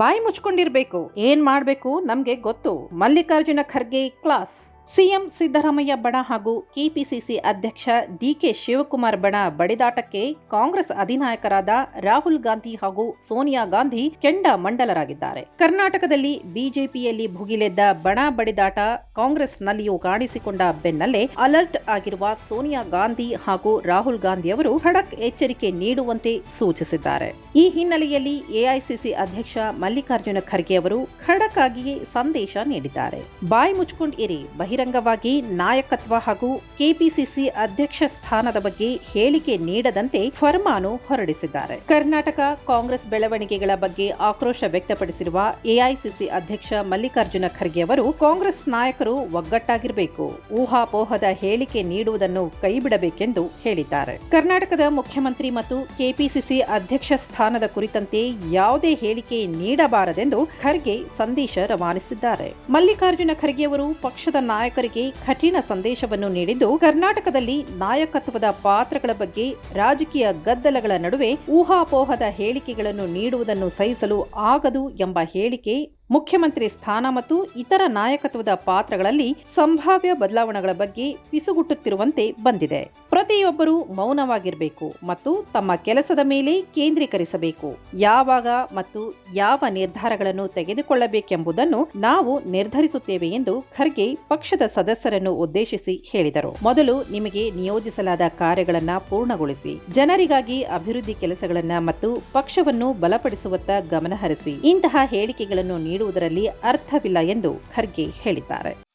ಬಾಯಿ ಮುಚ್ಕೊಂಡಿರ್ಬೇಕು. ಏನ್ ಮಾಡ್ಬೇಕು? ನಮ್ಗೆ ಗೊತ್ತು. ಮಲ್ಲಿಕಾರ್ಜುನ ಖರ್ಗೆ ಕ್ಲಾಸ್. ಸಿಎಂ ಸಿದ್ದರಾಮಯ್ಯ ಬಣ ಹಾಗೂ ಕೆಪಿಸಿಸಿ ಅಧ್ಯಕ್ಷ ಡಿಕೆ ಶಿವಕುಮಾರ್ ಬಣ ಬಡಿದಾಟಕ್ಕೆ ಕಾಂಗ್ರೆಸ್ ಅಧಿನಾಯಕರಾದ ರಾಹುಲ್ ಗಾಂಧಿ ಹಾಗೂ ಸೋನಿಯಾ ಗಾಂಧಿ ಕೆಂಡ ಮಂಡಲರಾಗಿದ್ದಾರೆ. ಕರ್ನಾಟಕದಲ್ಲಿ ಬಿಜೆಪಿಯಲ್ಲಿ ಭುಗಿಲೆದ್ದ ಬಣ ಬಡಿದಾಟ ಕಾಂಗ್ರೆಸ್ನಲ್ಲಿಯೂ ಕಾಣಿಸಿಕೊಂಡ ಬೆನ್ನಲ್ಲೇ ಅಲರ್ಟ್ ಆಗಿರುವ ಸೋನಿಯಾ ಗಾಂಧಿ ಹಾಗೂ ರಾಹುಲ್ ಗಾಂಧಿ ಅವರು ಖಡಕ್ ಎಚ್ಚರಿಕೆ ನೀಡುವಂತೆ ಸೂಚಿಸಿದ್ದಾರೆ. ಈ ಹಿನ್ನೆಲೆಯಲ್ಲಿ ಎಐಸಿಸಿ ಅಧ್ಯಕ್ಷ ಮಲ್ಲಿಕಾರ್ಜುನ ಖರ್ಗೆ ಅವರು ಖಡಕ್ ಆಗಿಯೇ ಸಂದೇಶ ನೀಡಿದ್ದಾರೆ. ಬಾಯಿ ಮುಚ್ಕೊಂಡು ಇರಿ, ಬಹಿರಂಗವಾಗಿ ನಾಯಕತ್ವ ಹಾಗೂ ಕೆಪಿಸಿಸಿ ಅಧ್ಯಕ್ಷ ಸ್ಥಾನದ ಬಗ್ಗೆ ಹೇಳಿಕೆ ನೀಡದಂತೆ ಫರ್ಮಾನು ಹೊರಡಿಸಿದ್ದಾರೆ. ಕರ್ನಾಟಕ ಕಾಂಗ್ರೆಸ್ ಬೆಳವಣಿಗೆಗಳ ಬಗ್ಗೆ ಆಕ್ರೋಶ ವ್ಯಕ್ತಪಡಿಸಿರುವ ಎಐಸಿಸಿ ಅಧ್ಯಕ್ಷ ಮಲ್ಲಿಕಾರ್ಜುನ ಖರ್ಗೆ ಅವರು, ಕಾಂಗ್ರೆಸ್ ನಾಯಕರು ಒಗ್ಗಟ್ಟಾಗಿರಬೇಕು, ಊಹಾಪೋಹದ ಹೇಳಿಕೆ ನೀಡುವುದನ್ನು ಕೈಬಿಡಬೇಕೆಂದು ಹೇಳಿದ್ದಾರೆ. ಕರ್ನಾಟಕದ ಮುಖ್ಯಮಂತ್ರಿ ಮತ್ತು ಕೆಪಿಸಿಸಿ ಅಧ್ಯಕ್ಷ ಸ್ಥಾನದ ಕುರಿತಂತೆ ಯಾವುದೇ ಹೇಳಿಕೆ ನೀಡಬಾರದೆಂದು ಖರ್ಗೆ ಸಂದೇಶ ರವಾನಿಸಿದ್ದಾರೆ. ಮಲ್ಲಿಕಾರ್ಜುನ ಖರ್ಗೆ ಅವರು ಪಕ್ಷದ ನಾಯಕರಿಗೆ ಕಠಿಣ ಸಂದೇಶವನ್ನು ನೀಡಿದ್ದು, ಕರ್ನಾಟಕದಲ್ಲಿ ನಾಯಕತ್ವದ ಪಾತ್ರಗಳ ಬಗ್ಗೆ ರಾಜಕೀಯ ಗದ್ದಲಗಳ ನಡುವೆ ಊಹಾಪೋಹದ ಹೇಳಿಕೆಗಳನ್ನು ನೀಡುವುದನ್ನು ಸಹಿಸಲು ಆಗದು ಎಂಬ ಹೇಳಿಕೆ ಮುಖ್ಯಮಂತ್ರಿ ಸ್ಥಾನ ಮತ್ತು ಇತರ ನಾಯಕತ್ವದ ಪಾತ್ರಗಳಲ್ಲಿ ಸಂಭಾವ್ಯ ಬದಲಾವಣೆಗಳ ಬಗ್ಗೆ ಪಿಸುಗುಟ್ಟುತ್ತಿರುವಂತೆ ಬಂದಿದೆ. ಪ್ರತಿಯೊಬ್ಬರೂ ಮೌನವಾಗಿರಬೇಕು ಮತ್ತು ತಮ್ಮ ಕೆಲಸದ ಮೇಲೆ ಕೇಂದ್ರೀಕರಿಸಬೇಕು. ಯಾವಾಗ ಮತ್ತು ಯಾವ ನಿರ್ಧಾರಗಳನ್ನು ತೆಗೆದುಕೊಳ್ಳಬೇಕೆಂಬುದನ್ನು ನಾವು ನಿರ್ಧರಿಸುತ್ತೇವೆ ಎಂದು ಖರ್ಗೆ ಪಕ್ಷದ ಸದಸ್ಯರನ್ನು ಉದ್ದೇಶಿಸಿ ಹೇಳಿದರು. ಮೊದಲು ನಿಮಗೆ ನಿಯೋಜಿಸಲಾದ ಕಾರ್ಯಗಳನ್ನು ಪೂರ್ಣಗೊಳಿಸಿ, ಜನರಿಗಾಗಿ ಅಭಿವೃದ್ಧಿ ಕೆಲಸಗಳನ್ನು ಮತ್ತು ಪಕ್ಷವನ್ನು ಬಲಪಡಿಸುವತ್ತ ಗಮನಹರಿಸಿ, ಇಂತಹ ಹೇಳಿಕೆಗಳನ್ನು ನೀಡುವುದರಲ್ಲಿ ಅರ್ಥವಿಲ್ಲ ಎಂದು ಖರ್ಗೆ ಹೇಳಿದ್ದಾರೆ.